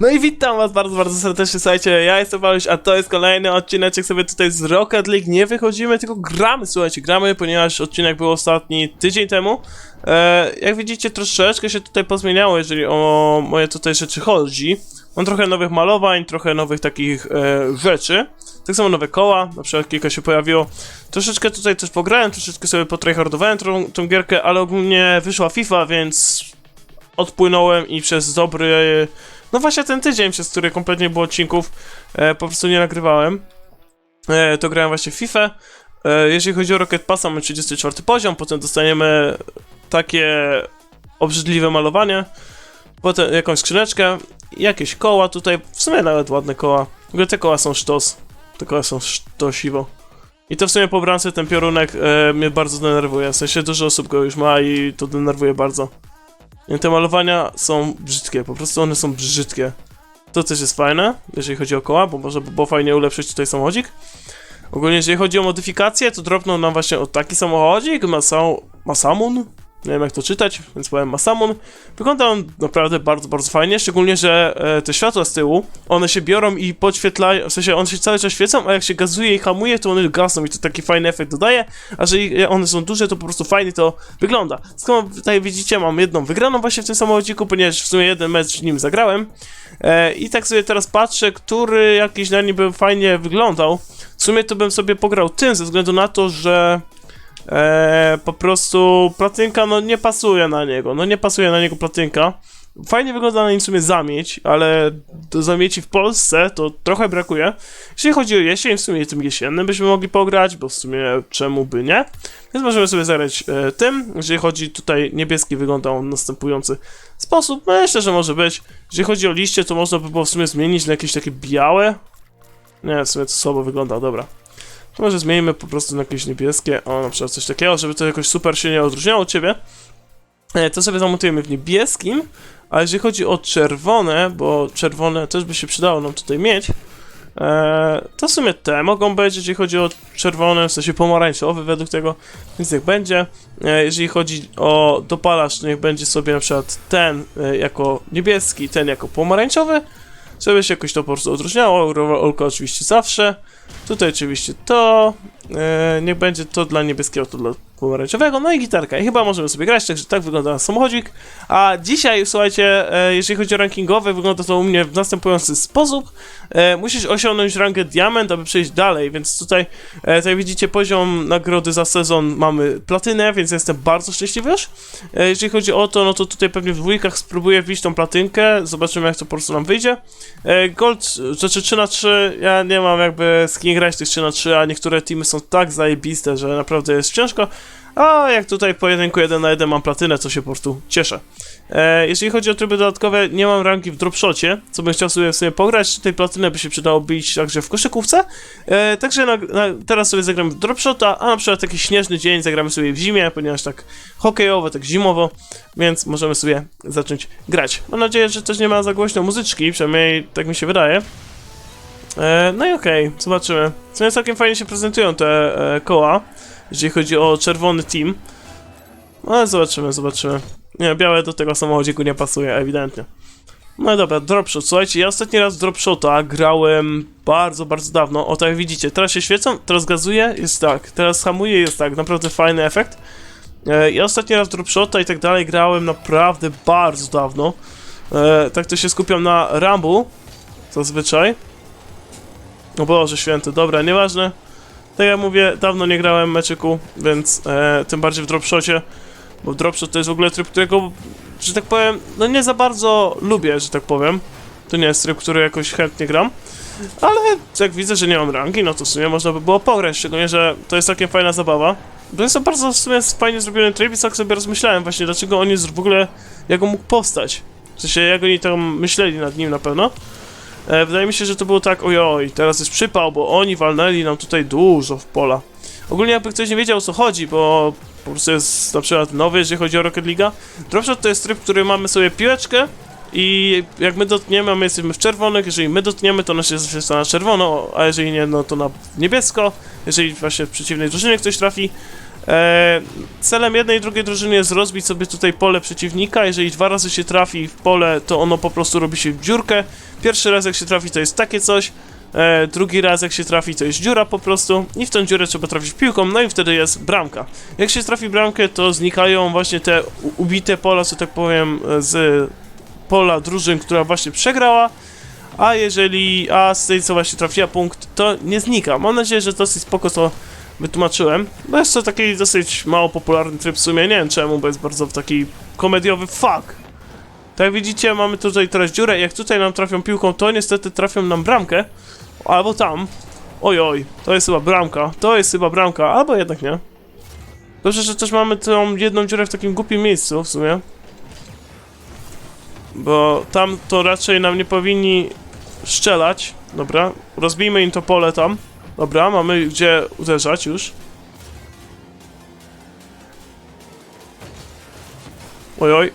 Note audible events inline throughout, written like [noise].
No i witam was bardzo, bardzo serdecznie, słuchajcie, ja jestem Waluś, a to jest kolejny odcineczek sobie tutaj z Rocket League, nie wychodzimy, tylko gramy, słuchajcie, gramy, ponieważ odcinek był ostatni tydzień temu, e, jak widzicie troszeczkę się tutaj pozmieniało, jeżeli o moje tutaj rzeczy chodzi, mam trochę nowych malowań, trochę nowych takich e, rzeczy, tak samo nowe koła, na przykład kilka się pojawiło, troszeczkę tutaj też pograłem, troszeczkę sobie potryhardowałem tą, tą gierkę, ale ogólnie wyszła FIFA, więc odpłynąłem i przez dobry no właśnie ten tydzień, przez który kompletnie było odcinków, e, po prostu nie nagrywałem. E, to grałem właśnie w FIFA. E, jeżeli chodzi o Rocket Passa, mamy 34 poziom, potem dostaniemy takie obrzydliwe malowanie, potem jakąś skrzyneczkę, jakieś koła tutaj, w sumie nawet ładne koła. W ogóle te koła są sztos. Te koła są sztosiwo. I to w sumie po bramce ten piorunek e, mnie bardzo denerwuje, w sensie dużo osób go już ma i to denerwuje bardzo. I Te malowania są brzydkie, po prostu one są brzydkie. To też jest fajne, jeżeli chodzi o koła, bo może by było fajnie ulepszyć tutaj samochodzik. Ogólnie jeżeli chodzi o modyfikacje, to dropnął nam właśnie o taki samochodzik, Masau, Masamun. Nie wiem jak to czytać, więc powiem Masamun. Wygląda on naprawdę bardzo, bardzo fajnie, szczególnie, że e, te światła z tyłu, one się biorą i podświetlają, w sensie one się cały czas świecą, a jak się gazuje i hamuje, to one gasną i to taki fajny efekt dodaje, a jeżeli one są duże, to po prostu fajnie to wygląda. Skąd tutaj widzicie, mam jedną wygraną właśnie w tym samochodziku, ponieważ w sumie jeden mecz nim zagrałem. E, I tak sobie teraz patrzę, który jakiś na niby fajnie wyglądał. W sumie to bym sobie pograł tym, ze względu na to, że e, po prostu platynka no nie pasuje na niego, no nie pasuje na niego platynka. Fajnie wygląda na nim w sumie zamieć, ale do zamieci w Polsce to trochę brakuje. Jeśli chodzi o jesień, w sumie tym jesiennym byśmy mogli pograć, bo w sumie czemu by nie. Więc możemy sobie zagrać e, tym. Jeżeli chodzi tutaj niebieski, wygląda on w następujący sposób. Myślę, że może być. Jeżeli chodzi o liście, to można by było w sumie zmienić na jakieś takie białe. Nie, w sumie to słabo wygląda, dobra. To może zmienimy po prostu na jakieś niebieskie, o na przykład coś takiego, żeby to jakoś super się nie odróżniało od ciebie. E, To sobie zamontujemy w niebieskim, a jeżeli chodzi o czerwone, bo czerwone też by się przydało nam tutaj mieć, e, to w sumie te mogą być, jeżeli chodzi o czerwone, w sensie pomarańczowy według tego, więc niech będzie. E, Jeżeli chodzi o dopalacz, to niech będzie sobie na przykład ten jako niebieski, ten jako pomarańczowy, żeby się jakoś to po prostu odróżniało, olko oczywiście zawsze. Tutaj oczywiście to, e, niech będzie to dla niebieskiego, to dla pomarańczowego, no i gitarka. I chyba możemy sobie grać, także tak wygląda samochodzik. A dzisiaj, słuchajcie, e, jeżeli chodzi o rankingowe, wygląda to u mnie w następujący sposób. E, musisz osiągnąć rangę diament, aby przejść dalej, więc tutaj, e, tutaj widzicie poziom nagrody za sezon, mamy platynę, więc jestem bardzo szczęśliwy już. E, jeżeli chodzi o to, no to tutaj pewnie w dwójkach spróbuję wbić tą platynkę, zobaczymy jak to po prostu nam wyjdzie. E, Gold, znaczy 3 na 3 ja nie mam jakby z kim grać tych 3 na 3 a niektóre teamy są tak zajebiste, że naprawdę jest ciężko. A jak tutaj w pojedynku 1 na 1 mam platynę, co się po prostu cieszę. E, jeżeli chodzi o tryby dodatkowe, nie mam ranki w dropshocie, co bym chciał sobie w sumie pograć, tej platynę by się przydało bić także w koszykówce. E, także na, na, teraz sobie zagramy w dropshota, a na przykład taki śnieżny dzień zagramy sobie w zimie, ponieważ tak hokejowo, tak zimowo, więc możemy sobie zacząć grać. Mam nadzieję, że też nie ma za głośno muzyczki, przynajmniej tak mi się wydaje. E, no i okej, zobaczymy. W sumie całkiem fajnie się prezentują te e, koła, jeżeli chodzi o czerwony team. No zobaczymy, zobaczymy. Nie, białe do tego samochodziku nie pasuje, ewidentnie. No dobra, dropshot. Słuchajcie, ja ostatni raz dropshota grałem bardzo, bardzo dawno. O tak jak widzicie, teraz się świecą, teraz gazuję, jest tak. Teraz hamuję, jest tak. Naprawdę fajny efekt. E, ja ostatni raz dropshota i tak dalej grałem naprawdę bardzo dawno. E, tak to się skupiam na Rambu. Zazwyczaj. O Boże święty, dobra, nieważne. Tak jak mówię, dawno nie grałem meczyku, więc e, tym bardziej w dropshocie. Bo dropshot to jest w ogóle tryb, którego, że tak powiem, no nie za bardzo lubię, że tak powiem. To nie jest tryb, który jakoś chętnie gram. Ale jak widzę, że nie mam rangi, no to w sumie można by było pograć, szczególnie, że to jest całkiem fajna zabawa. To jest to bardzo w sumie fajnie zrobiony tryb i tak sobie rozmyślałem właśnie, dlaczego oni w ogóle, jak on mógł powstać. W sensie, jak oni tam myśleli nad nim na pewno. E, wydaje mi się, że to było tak, ojoj, teraz jest przypał, bo oni walnęli nam tutaj dużo w pola. Ogólnie jakby ktoś nie wiedział o co chodzi, bo po prostu jest na przykład nowy, jeżeli chodzi o Rocket League. Dropshot to jest tryb, który mamy sobie piłeczkę i jak my dotkniemy, a my jesteśmy w czerwonych, jeżeli my dotkniemy, to nasz jest na czerwono, a jeżeli nie, no to na niebiesko. Jeżeli właśnie w przeciwnej drużynie ktoś trafi, celem jednej i drugiej drużyny jest rozbić sobie tutaj pole przeciwnika. Jeżeli dwa razy się trafi w pole, to ono po prostu robi się w dziurkę. Pierwszy raz jak się trafi, to jest takie coś. E, drugi raz jak się trafi, to jest dziura po prostu. I w tą dziurę trzeba trafić piłką, no i wtedy jest bramka. Jak się trafi bramkę, to znikają właśnie te ubite pola, że tak powiem, e, z pola drużyn, która właśnie przegrała. A jeżeli, a z tej co właśnie trafiła punkt, to nie znika. Mam nadzieję, że dosyć spoko to wytłumaczyłem. No jest to taki dosyć mało popularny tryb w sumie, nie wiem czemu, bo jest bardzo taki komediowy fuck. Tak jak widzicie, mamy tutaj teraz dziurę, jak tutaj nam trafią piłką, to niestety trafią nam bramkę. Albo tam. Oj, oj, to jest chyba bramka, to jest chyba bramka, albo jednak nie. Dobrze, że też mamy tą jedną dziurę w takim głupim miejscu w sumie. Bo tam to raczej nam nie powinni strzelać. Dobra, rozbijmy im to pole tam. Dobra, mamy gdzie uderzać już. Oj, oj.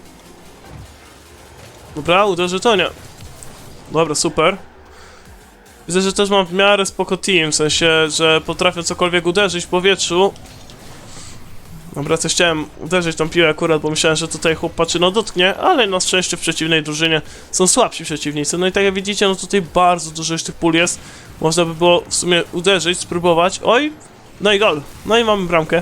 Dobra, uderzy to nie. Dobra, super. Widzę, że też mam w miarę spoko team, w sensie, że potrafię cokolwiek uderzyć w powietrzu. Dobra, coś chciałem uderzyć tą piłę akurat, bo myślałem, że tutaj chłop patrzy, no dotknie, ale na szczęście w przeciwnej drużynie są słabsi przeciwnicy. No i tak jak widzicie, no tutaj bardzo dużo już tych pól jest. Można by było w sumie uderzyć, spróbować. Oj, no i gol. No i mamy bramkę.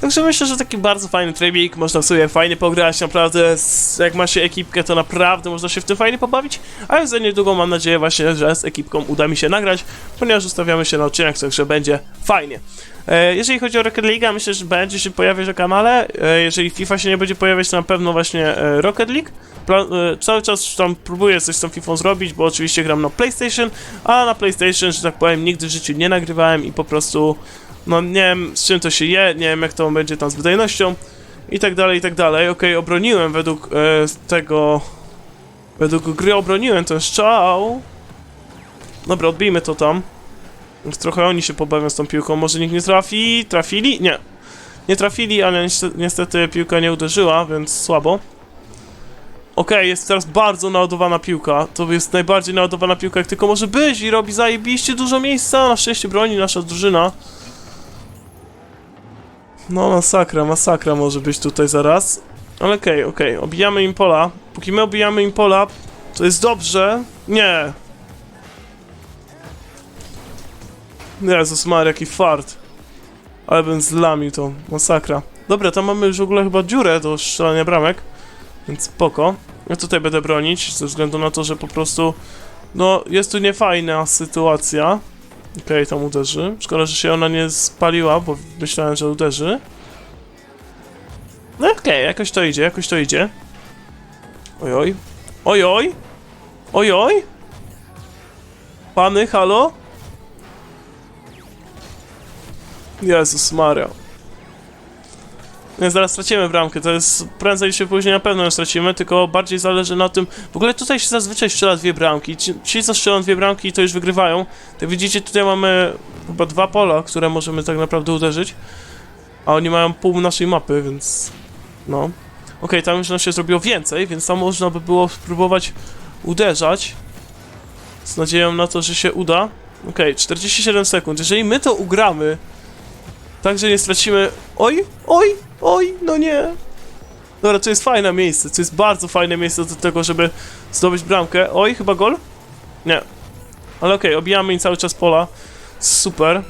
Także myślę, że taki bardzo fajny trybik, można sobie fajnie pograć, naprawdę, jak ma się ekipkę, to naprawdę można się w tym fajnie pobawić, a już za niedługo mam nadzieję właśnie, że z ekipką uda mi się nagrać, ponieważ ustawiamy się na odcinek, także będzie fajnie. E, jeżeli chodzi o Rocket League, myślę, że będzie się pojawiać na kanale, e, jeżeli FIFA się nie będzie pojawiać, to na pewno właśnie e, Rocket League. Cały czas tam próbuję coś z tą FIFA zrobić, bo oczywiście gram na PlayStation, a na PlayStation, że tak powiem, nigdy w życiu nie nagrywałem i po prostu no nie wiem z czym to się je, nie wiem jak to będzie tam z wydajnością i tak dalej, i tak dalej. Okej, obroniłem według e, tego... Według gry obroniłem ten strzał. Dobra, odbijmy to tam. Trochę oni się pobawią z tą piłką, może nikt nie trafi? Trafili? Nie. Nie trafili, ale niestety, piłka nie uderzyła, więc słabo. Okej, jest teraz bardzo naładowana piłka. To jest najbardziej naładowana piłka, jak tylko może być i robi zajebiście dużo miejsca. Na szczęście broni nasza drużyna. No, masakra, masakra może być tutaj zaraz. Ale okej, okej, obijamy im pola. Póki my obijamy im pola, to jest dobrze. Nie. Jezus Maria, jaki fart. Ale bym zlamił to, masakra. Dobra, tam mamy już w ogóle chyba dziurę do strzelania bramek. Więc spoko. Ja tutaj będę bronić, ze względu na to, że po prostu... No, jest tu niefajna sytuacja. Okej, tam uderzy. Szkoda, że się ona nie spaliła, bo myślałem, że uderzy. No okej, jakoś to idzie, jakoś to idzie. Ojoj. Ojoj. Ojoj. Pany, halo? Jezus Maria. Nie, zaraz stracimy bramkę, to jest prędzej czy później na pewno ją stracimy, tylko bardziej zależy na tym... W ogóle tutaj się zazwyczaj strzela dwie bramki, ci, ci co strzelą dwie bramki to już wygrywają. Jak widzicie tutaj mamy chyba dwa pola, które możemy tak naprawdę uderzyć, a oni mają pół naszej mapy, więc... no. Okej, tam już nam się zrobiło więcej, więc tam można by było spróbować uderzać. Z nadzieją na to, że się uda. Okej, 47 sekund. Jeżeli my to ugramy, tak, że nie stracimy... Oj, oj, oj, no nie. Dobra, to jest fajne miejsce, to jest bardzo fajne miejsce do tego, żeby zdobyć bramkę. Oj, chyba gol? Nie. Ale okej, obijamy im cały czas pola. Super.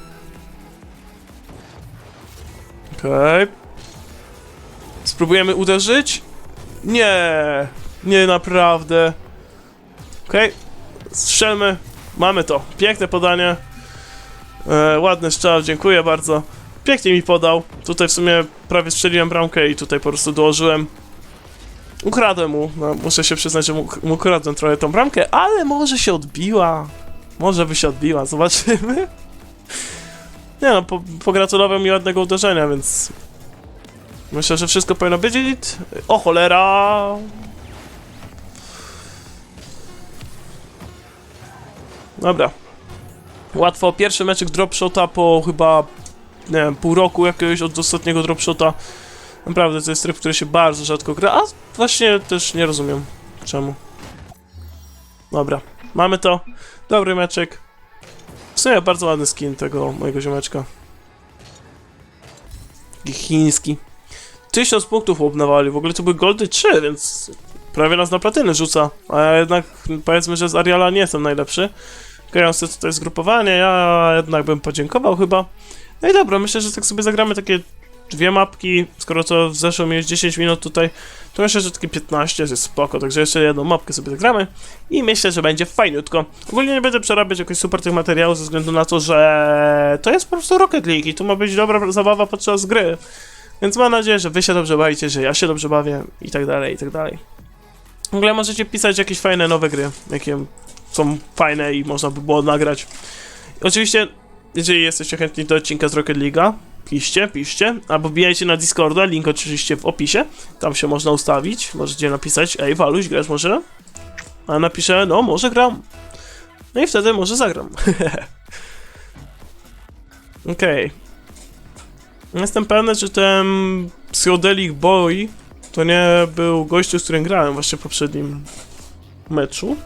Okej. Spróbujemy uderzyć? Nie. Nie, naprawdę. Okej. Strzelmy. Mamy to. Piękne podanie. E, ładny strzał, dziękuję bardzo. Pięknie mi podał. Tutaj w sumie prawie strzeliłem bramkę i tutaj po prostu dołożyłem. Ukradłem mu. No, muszę się przyznać, że mu, ukradłem trochę tą bramkę, ale może się odbiła. Może by się odbiła, [laughs] zobaczymy. Nie no, po, pogratulował mi ładnego uderzenia, więc... Myślę, że wszystko powinno być. O cholera! Dobra. Łatwo. Pierwszy meczek dropshota po chyba nie wiem, pół roku jakiegoś od ostatniego dropshota. Naprawdę to jest tryb, który się bardzo rzadko gra, a właśnie też nie rozumiem czemu. Dobra, mamy to. Dobry meczek. W sumie bardzo ładny skin tego mojego ziomeczka. Chiński. 1000 punktów chłop nawalił, w ogóle to były goldy 3, więc prawie nas na platynę rzuca. A ja jednak powiedzmy, że z Ariala nie jestem najlepszy. Grając tutaj zgrupowanie, ja jednak bym podziękował chyba. No i dobra, myślę, że tak sobie zagramy takie dwie mapki, skoro to zeszło mi już 10 minut tutaj, to myślę, że takie 15 jest spoko, także jeszcze jedną mapkę sobie zagramy i myślę, że będzie fajniutko. Ogólnie nie będę przerabiać jakoś super tych materiałów ze względu na to, że to jest po prostu Rocket League i tu ma być dobra zabawa podczas gry. Więc mam nadzieję, że wy się dobrze bawicie, że ja się dobrze bawię i tak dalej, i tak dalej. W ogóle możecie pisać jakieś fajne nowe gry, jakie są fajne i można by było nagrać. Oczywiście, jeżeli jesteście chętni do odcinka z Rocket League'a, piszcie, piszcie, albo wbijajcie na Discorda, link oczywiście w opisie, tam się można ustawić, możecie napisać, ej Waluś, grasz może? A napiszę, no może gram. No i wtedy może zagram. [laughs] Okej. Jestem pewny, że ten Psychodelic Boy to nie był gościu, z którym grałem właśnie w poprzednim meczu.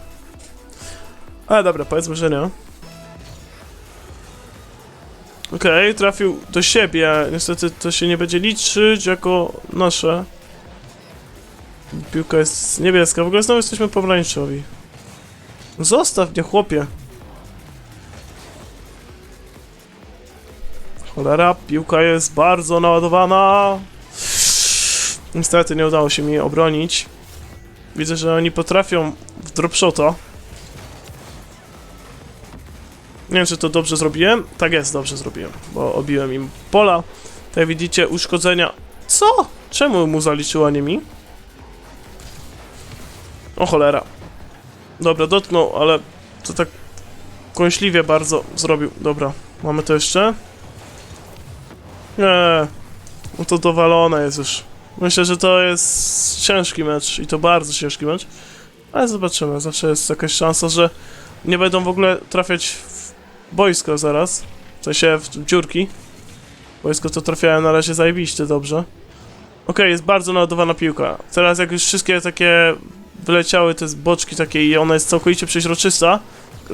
Ale dobra, powiedzmy, że nie. Okej, trafił do siebie. Niestety to się nie będzie liczyć jako nasze. Piłka jest niebieska. W ogóle znowu jesteśmy pomarańczowi. Zostaw mnie, chłopie. Cholera, piłka jest bardzo naładowana. Niestety nie udało się mi obronić. Widzę, że oni potrafią w dropshota. Nie wiem, czy to dobrze zrobiłem. Tak jest, dobrze zrobiłem, bo obiłem im pola. Tak widzicie, uszkodzenia. Co? Czemu mu zaliczyło, a nie mi? O cholera. Dobra, dotknął, ale to tak kąśliwie bardzo zrobił. Dobra, mamy to jeszcze? Nie, no to dowalone jest już. Myślę, że to jest ciężki mecz i to bardzo ciężki mecz. Ale zobaczymy, zawsze jest jakaś szansa, że nie będą w ogóle trafiać boisko zaraz. W sensie w dziurki. Boisko to trafiałem na razie zajebiście dobrze. Okej, jest bardzo naładowana piłka. Teraz jak już wszystkie takie wyleciały te boczki takie i ona jest całkowicie przeźroczysta,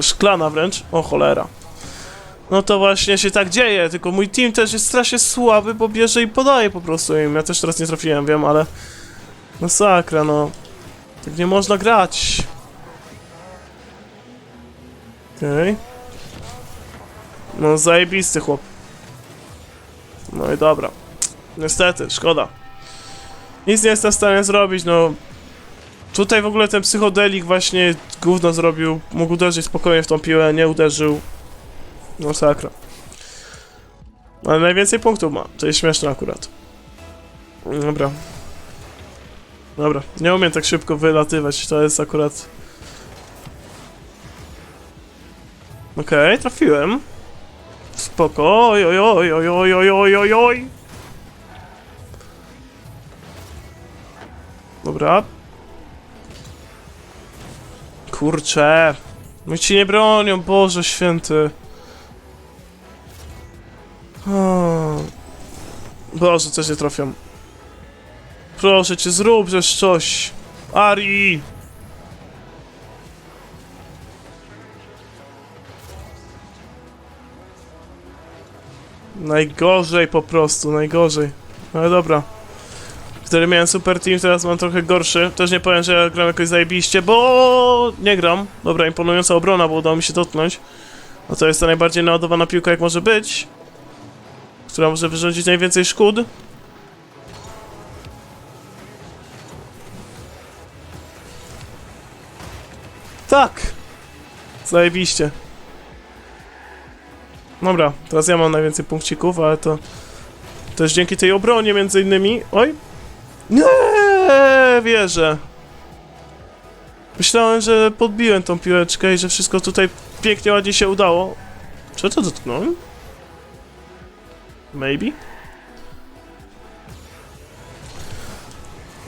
szklana wręcz, o cholera. No to właśnie się tak dzieje, tylko mój team też jest strasznie słaby, bo bierze i podaje po prostu im. Ja też teraz nie trafiłem, wiem, ale... Masakra, no. Tak nie można grać. Okej. No zajebisty chłop. No i dobra. Niestety, szkoda. Nic nie jestem w stanie zrobić, no. Tutaj w ogóle ten psychodelik właśnie gówno zrobił. Mógł uderzyć spokojnie w tą piłę, nie uderzył. No sakra. Ale najwięcej punktów ma. To jest śmieszne akurat. Dobra. Dobra. Nie umiem tak szybko wylatywać. To jest akurat... Okej, trafiłem. Spoko. Oj, oj, oj, oj, oj, oj, oj, oj. Dobra. Kurczę. My ci nie bronią, Boże święty. O. Boże, coś nie trafiam. Proszę cię, zrób coś. Ari! Najgorzej po prostu, najgorzej. Ale dobra. Wtedy miałem super team, teraz mam trochę gorszy. Też nie powiem, że ja gram jakoś zajebiście, bo nie gram. Dobra, imponująca obrona, bo udało mi się dotknąć. No to jest ta najbardziej naładowana piłka jak może być która może wyrządzić najwięcej szkód. Tak! Zajebiście. Dobra, teraz ja mam najwięcej punkcików, ale to też dzięki tej obronie między innymi. Oj! Nie wierzę. Myślałem, że podbiłem tą piłeczkę i że wszystko tutaj pięknie, ładnie się udało. Czy to dotknąłem? Maybe?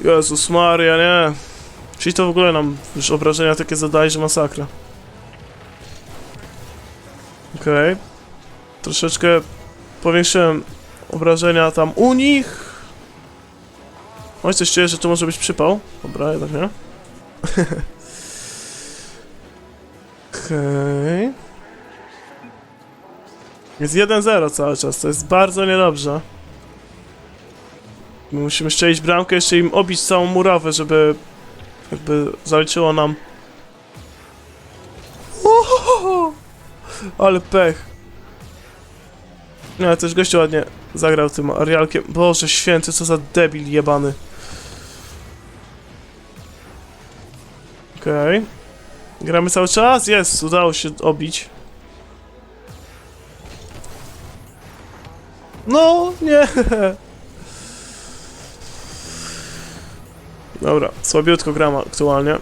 Jezus Maria, nie. Czyli to w ogóle nam już obrażenia takie zadaje, że masakra. Okej. Okay. Troszeczkę powiększyłem obrażenia tam u nich. Oj, coś czuję, że to może być przypał. Dobra, jednak nie. [laughs] Okej. Okay. Jest 1-0 cały czas, to jest bardzo niedobrze. My musimy strzelić bramkę, jeszcze im obić całą murawę, żeby jakby zaliczyło nam. Ohohoho! Ale pech. No, też gościu ładnie zagrał tym Arialkiem. Boże święty, co za debil jebany. Okej. Gramy cały czas? Jest, udało się obić. No, nie. [laughs] Dobra, słabiutko gram aktualnie.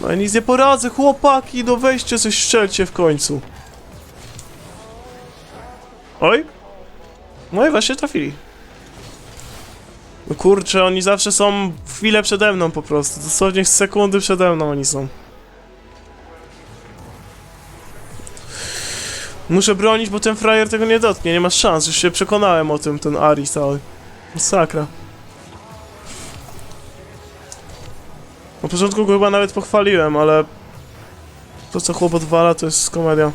No i nic nie poradzę, chłopaki, no weźcie coś strzelcie w końcu. Oj. No i właśnie trafili. No kurczę, oni zawsze są chwilę przede mną po prostu. Dosłownie sekundy przede mną oni są. Muszę bronić, bo ten frajer tego nie dotknie, nie ma szans. Już się przekonałem o tym, ten Ari cały. Masakra. Na początku go chyba nawet pochwaliłem, ale... To co chłop odwala to jest komedia.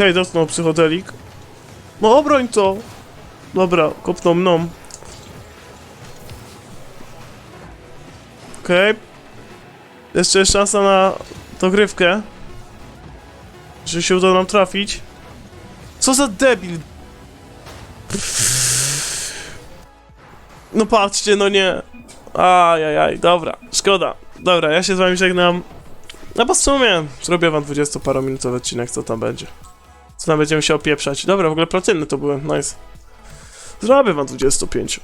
Okej, dotknął psychodelik. No obroń to! Dobra, kopnął mną. Okej. Jeszcze jest szansa na dogrywkę. Że się uda nam trafić. Co za debil! No patrzcie, no nie. Ajajaj, dobra, szkoda. Dobra, ja się z wami żegnam. No bo w sumie zrobię wam 20-parominutowy odcinek, co tam będzie. Co tam będziemy się opieprzać. Dobra, w ogóle platyny to były, nice. Zrobię wam 25.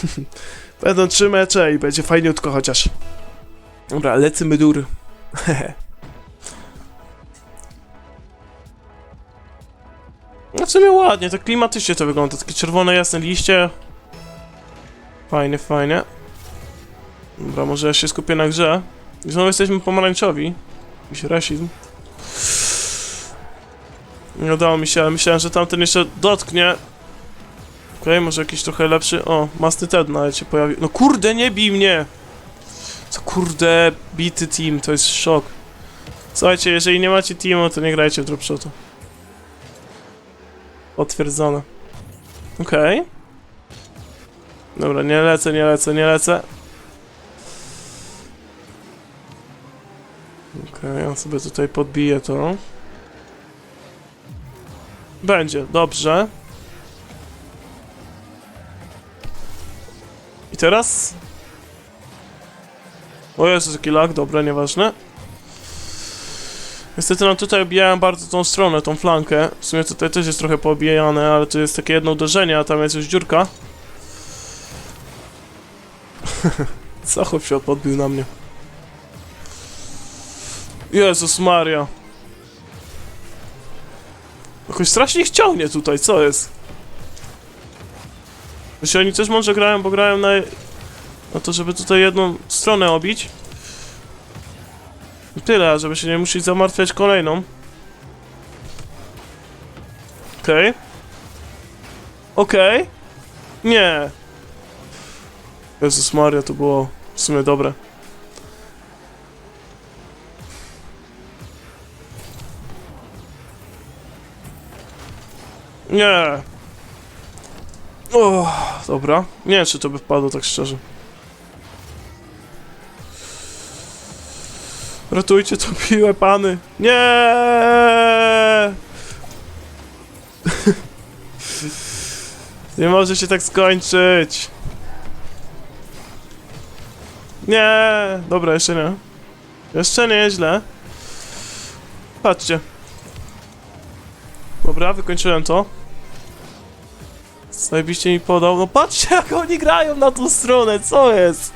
[laughs] Będą trzy mecze i będzie fajniutko chociaż. Dobra, lecimy dur. [laughs] No w sumie ładnie, tak klimatycznie to wygląda. Takie czerwone, jasne liście. Fajnie, fajnie. Dobra, może ja się skupię na grze. I znowu jesteśmy pomarańczowi. Jakiś rasizm. Nie udało mi się, ale myślałem, że tamten jeszcze dotknie. Okej, może jakiś trochę lepszy. O, Masny Ted nawet się pojawił. No kurde, nie bij mnie! Co kurde, bity team, to jest szok. Słuchajcie, jeżeli nie macie teamu, to nie grajcie w dropshotu. Potwierdzone. Okej. Dobra, nie lecę, nie lecę, nie lecę. Okej, ja sobie tutaj podbiję to. Będzie, dobrze. I teraz? O Jezu, taki lag, dobra, nieważne. Niestety no tutaj obijałem bardzo tą stronę, tą flankę. W sumie tutaj też jest trochę poobijane, ale to jest takie jedno uderzenie, a tam jest już dziurka. [laughs] Co chłop się podbił na mnie? Jezus Maria. Jakoś strasznie ich ciągnie tutaj, co jest? Myślę, oni też mądrze grają, bo grają na... Na to, żeby tutaj jedną stronę obić. I tyle, żeby się nie musieć zamartwiać kolejną. Okej. Okej. Nie. Jezus Maria, to było w sumie dobre. Nie. O, dobra. Nie wiem, czy to by wpadło tak szczerze. Ratujcie tą piłę, pany. Nie! [laughs] Nie może się tak skończyć. Nie, dobra, jeszcze nie. Jeszcze nieźle. Patrzcie. Dobra, wykończyłem to. Zajebiście mi podał. No patrzcie, [laughs] jak oni grają na tą stronę, co jest?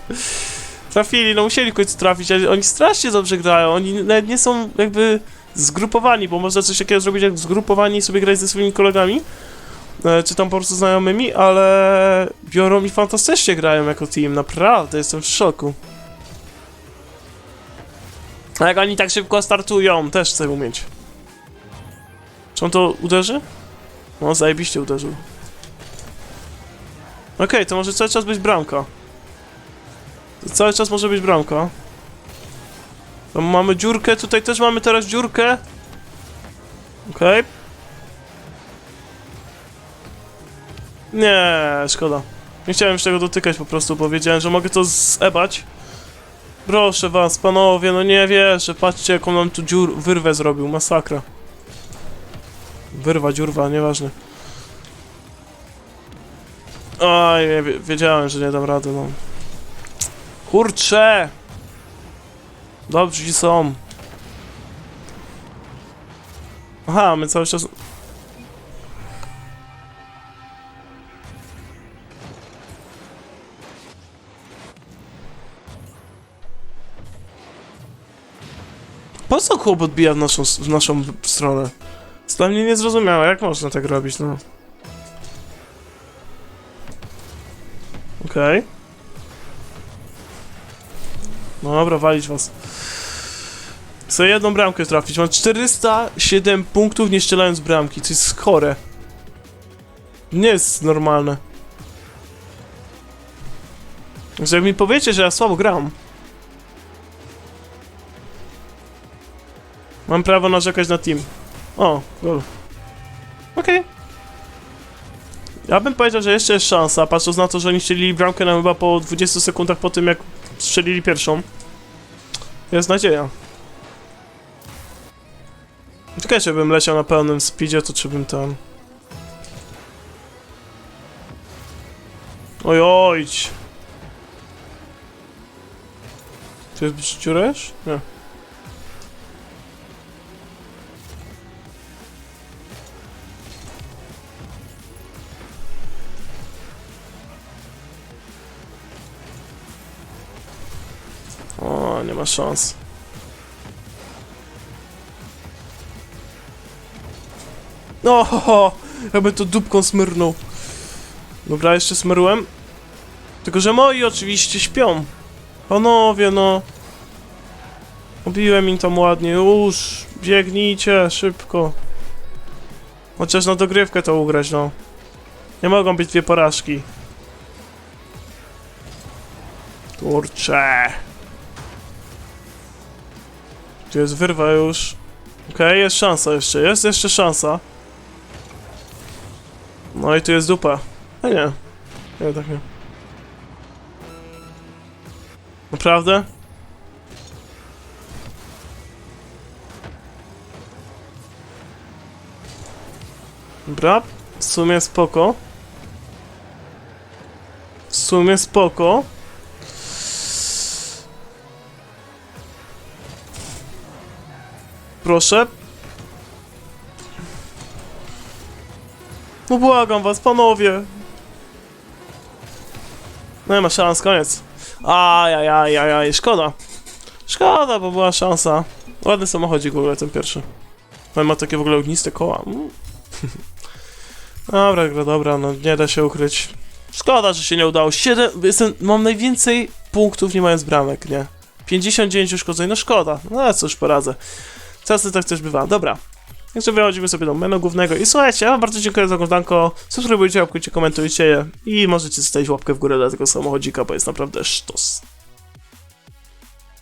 Trafili, no musieli w końcu trafić, ale oni strasznie dobrze grają. Oni nawet nie są jakby zgrupowani, bo można coś takiego zrobić jak zgrupowani i sobie grać ze swoimi kolegami. E, czy tam po prostu znajomymi, ale biorą i fantastycznie grają jako team, naprawdę, jestem w szoku. A jak oni tak szybko startują, też chcę umieć. Czy on to uderzy? No, zajebiście uderzył. Okej, to może cały czas być bramka. To cały czas może być bramka. Tam mamy dziurkę, tutaj też mamy teraz dziurkę. Okej. Nie, szkoda. Nie chciałem już tego dotykać po prostu, bo wiedziałem, że mogę to zebać. Proszę was, panowie, no nie wierzę, patrzcie jaką nam tu dziur, wyrwę zrobił, masakra. Wyrwa, dziurwa, nieważne. Oj, nie, wie- wiedziałem, że nie dam rady, no. Kurcze! Dobrzy ci są. Aha, my cały czas... Po co chłop odbija w naszą, w naszą stronę? Dla mnie niezrozumiałe, jak można tak robić, no. Okej. No dobra, walić was. Chcę jedną bramkę trafić. Mam 407 punktów nie strzelając bramki, co jest chore. Nie jest normalne. Więc jak mi powiecie, że ja słabo gram, mam prawo narzekać na team. O, gol. Okej. Ja bym powiedział, że jeszcze jest szansa, patrząc na to, że oni strzelili bramkę nam chyba po 20 sekundach po tym, jak strzelili pierwszą. Jest nadzieja. Czekaj, czy bym leciał na pełnym speedzie, to czy bym tam... Oj, oj! Czy jest dziuresz? Nie. Szans. No, ho, ho, jakby to dupką smyrnął. Dobra, jeszcze smyrłem. Tylko, że moi oczywiście śpią. Panowie, no. Obiłem im tam ładnie. Już, biegnijcie, szybko. Chociaż na dogrywkę to ugrać, no. Nie mogą być dwie porażki. Kurczę. Jest wyrwa już. Okej, jest szansa jeszcze, jest jeszcze szansa. No i tu jest dupa. A nie. Nie, tak nie. Naprawdę? Dobra, w sumie spoko. W sumie spoko. Proszę. No błagam was, panowie. No nie ma szans, koniec. Ajajajajaj, szkoda. Szkoda, bo była szansa. Ładny samochodzik w ogóle ten pierwszy. No i ma takie w ogóle ogniste koła. Mm. [laughs] Dobra, gra, dobra, no nie da się ukryć. Szkoda, że się nie udało. 7, jestem, mam najwięcej punktów nie mając bramek, nie? 59 uszkodzeń, no szkoda. No ale cóż, poradzę. Czasem tak też bywa. Dobra. Także wychodzimy sobie do menu głównego i słuchajcie, ja bardzo dziękuję za oglądanko. Subskrybujcie, łapkujcie, komentujcie i możecie zostawić łapkę w górę dla tego samochodzika, bo jest naprawdę sztos.